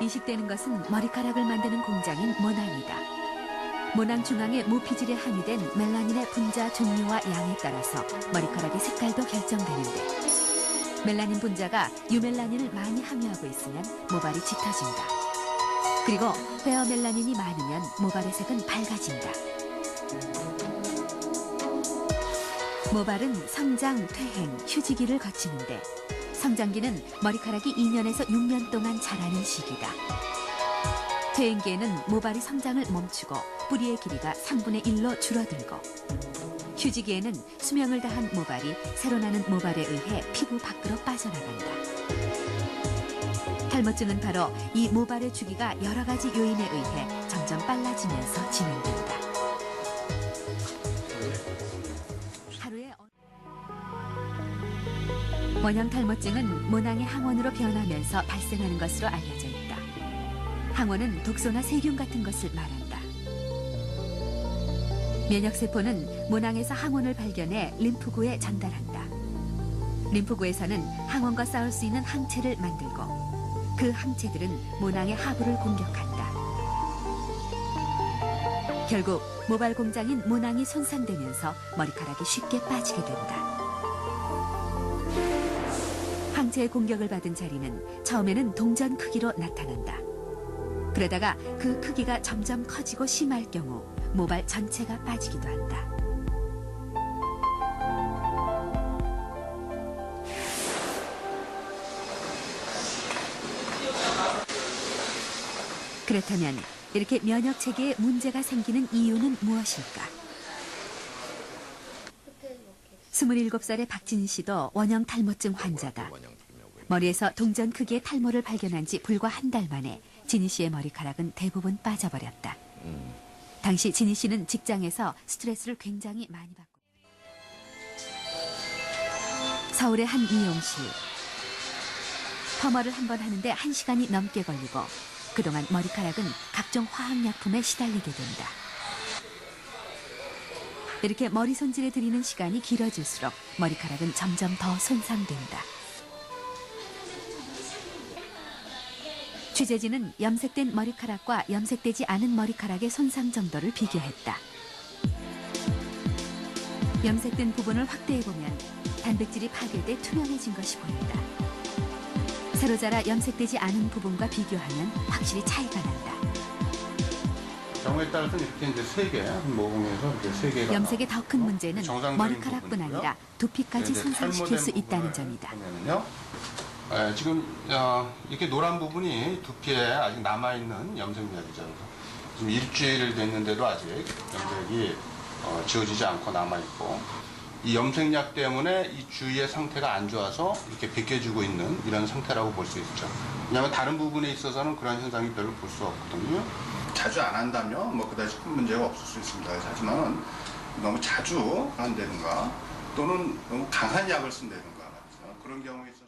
이식되는 것은 머리카락을 만드는 공장인 모낭이다. 모낭 중앙에 모피질에 함유된 멜라닌의 분자 종류와 양에 따라서 머리카락의 색깔도 결정되는데 멜라닌 분자가 유멜라닌을 많이 함유하고 있으면 모발이 짙어진다. 그리고 페어멜라닌이 많으면 모발의 색은 밝아진다. 모발은 성장, 퇴행, 휴지기를 거치는데 성장기는 머리카락이 2년에서 6년 동안 자라는 시기다. 퇴행기에는 모발이 성장을 멈추고 뿌리의 길이가 3분의 1로 줄어들고 휴지기에는 수명을 다한 모발이 새로 나는 모발에 의해 피부 밖으로 빠져나간다. 탈모증은 바로 이 모발의 주기가 여러 가지 요인에 의해 점점 빨라지면서 진행된다. 원형 탈모증은 모낭의 항원으로 변하면서 발생하는 것으로 알려져 있다. 항원은 독소나 세균 같은 것을 말한다. 면역세포는 모낭에서 항원을 발견해 림프구에 전달한다. 림프구에서는 항원과 싸울 수 있는 항체를 만들고 그 항체들은 모낭의 하부를 공격한다. 결국 모발 공장인 모낭이 손상되면서 머리카락이 쉽게 빠지게 된다. 항체의 공격을 받은 자리는 처음에는 동전 크기로 나타난다. 그러다가 그 크기가 점점 커지고 심할 경우 모발 전체가 빠지기도 한다. 그렇다면 이렇게 면역 체계에 문제가 생기는 이유는 무엇일까? 27살의 박진 씨도 원형 탈모증 환자다. 머리에서 동전 크기의 탈모를 발견한 지 불과 한 달 만에 진희 씨의 머리카락은 대부분 빠져버렸다. 당시 진희 씨는 직장에서 스트레스를 굉장히 많이 받고 서울의 한 미용실 퍼머를 한 번 하는데 한 시간이 넘게 걸리고 그동안 머리카락은 각종 화학약품에 시달리게 된다. 이렇게 머리 손질에 들이는 시간이 길어질수록 머리카락은 점점 더 손상된다. 취재진은 염색된 머리카락과 염색되지 않은 머리카락의 손상 정도를 비교했다. 염색된 부분을 확대해보면 단백질이 파괴돼 투명해진 것이 보인다. 새로 자라 염색되지 않은 부분과 비교하면 확실히 차이가 난다. 경우에 따라서는 이렇게 이제 세 개, 모공에서 이렇게 세 개가 염색의 더 큰 문제는 머리카락뿐. 아니라 두피까지 이제 손상시킬 수 있다는 점이다. 에, 지금 어, 이렇게 노란 부분이 두피에 아직 남아 있는 염색약이죠. 지금 일주일 됐는데도 아직 염색이 어, 지워지지 않고 남아 있고 이 염색약 때문에 이 주위의 상태가 안 좋아서 이렇게 벗겨지고 있는 이런 상태라고 볼 수 있죠. 왜냐하면 다른 부분에 있어서는 그런 현상이 별로 볼 수 없거든요. 자주 안 한다면 뭐 그다지 큰 문제가 없을 수 있습니다. 하지만은 너무 자주 한다든가 또는 너무 강한 약을 쓴다든가 그런 경우에 있어서